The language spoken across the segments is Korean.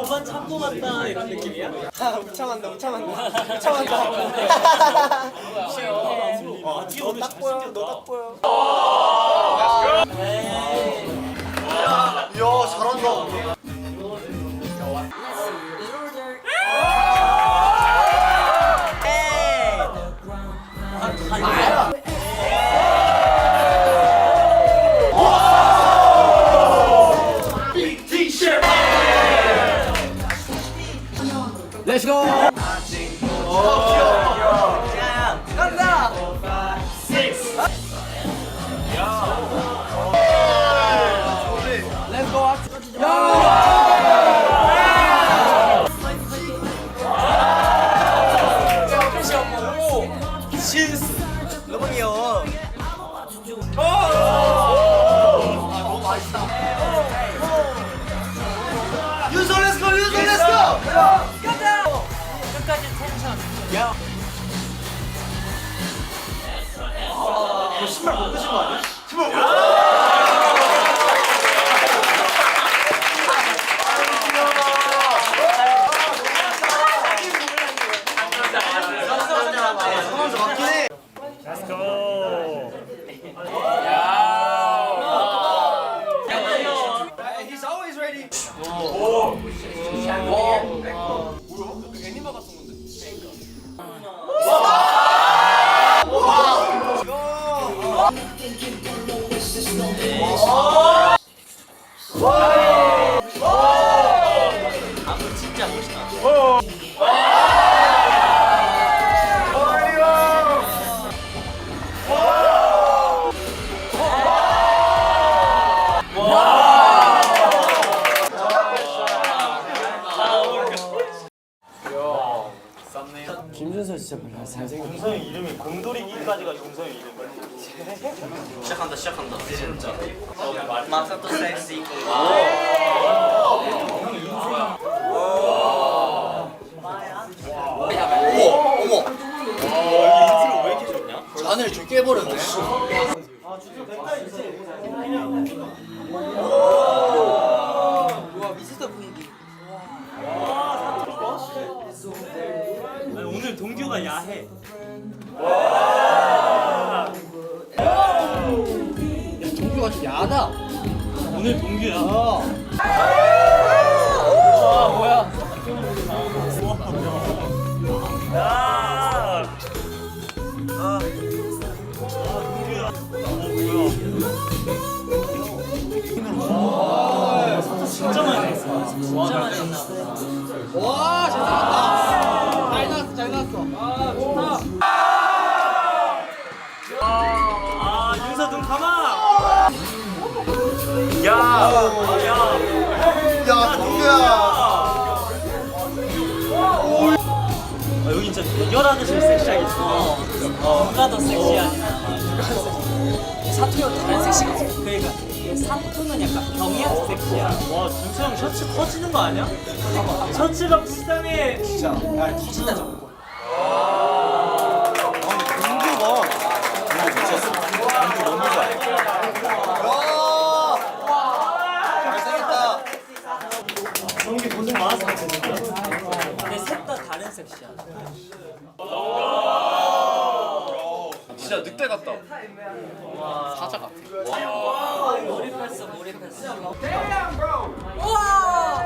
오만 참고 갔다 이런 느낌이야? 우창한다 우창한다 우창한다 아, 뒤에 오늘 닦고요 너 닦고요 간다 용성이 이름이 곰돌이기까지가 용성이 이름. 시작한다 시작한다. 진짜. 마사토 섹시 잔을 좀 깨버렸네. 와 오늘 동규가 야해. 동규가 좀 야하다. 오늘 동규야. 야. 진짜 많이 했어. 진짜 많이 했어. 와, 야, 야, 야, 동규야. 아, 여기 진짜 대결하듯이 섹시하겠어. 누가 더 섹시하냐. 사투리가 다른 섹시가 없어. 그러니까 사투는 약간 경이한 섹시야. 와, 준서 형 셔츠 터지는 거 아니야? 셔츠가 불쌍해. 진짜 야 터진다 저거 잘생겼다. 고생 많았어, 진짜. 근데 셋다 다른 섹시야. 진짜 늑대 같다. 몰입했어, 몰입했어. 아,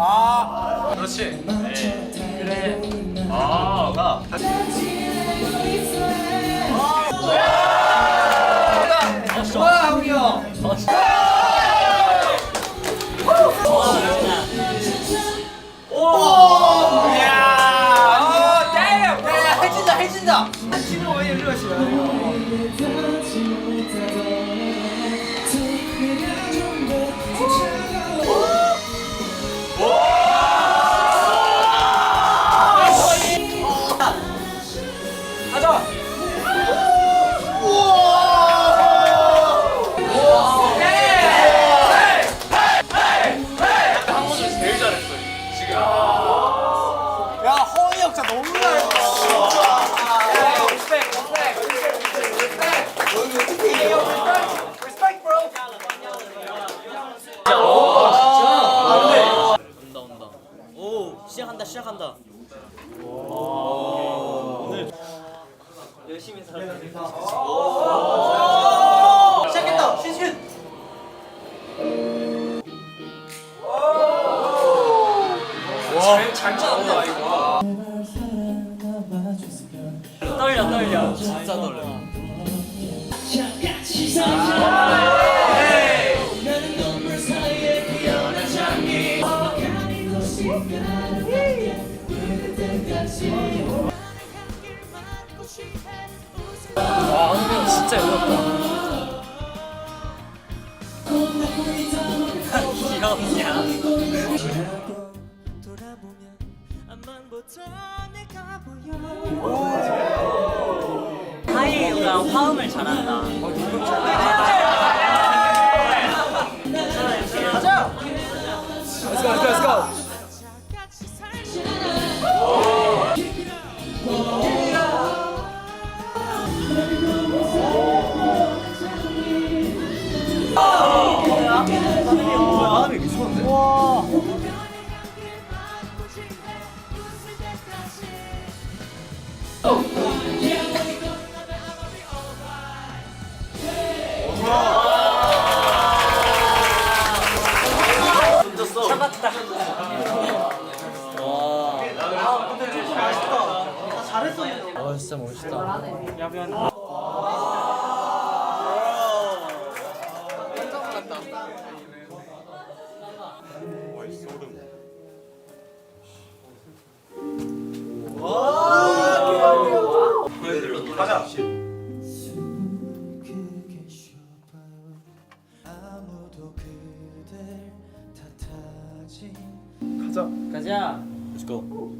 나마이와? 그렇지. 좋아 시작한다 시작한다. 열심히 살아. 시작했다. 슛, 슛. 잘 짜는다 이거. 떨려 떨려. 진짜 떨려. 와 은빈 진짜 어렵다. 귀엽냐? 하이가 화음을 잘한다. 가자. Let's go, let's go, let's go. 진짜 멋있다. 가자. 가자. Let's go.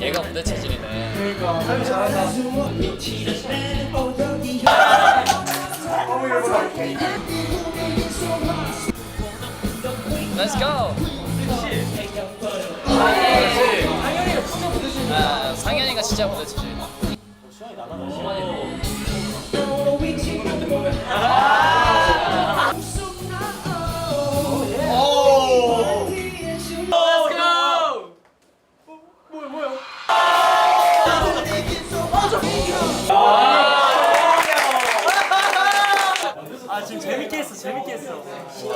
얘가 무대 체질이네. Let's go. 상현이가 진짜 무대 체질. 시간이 나가면 시간이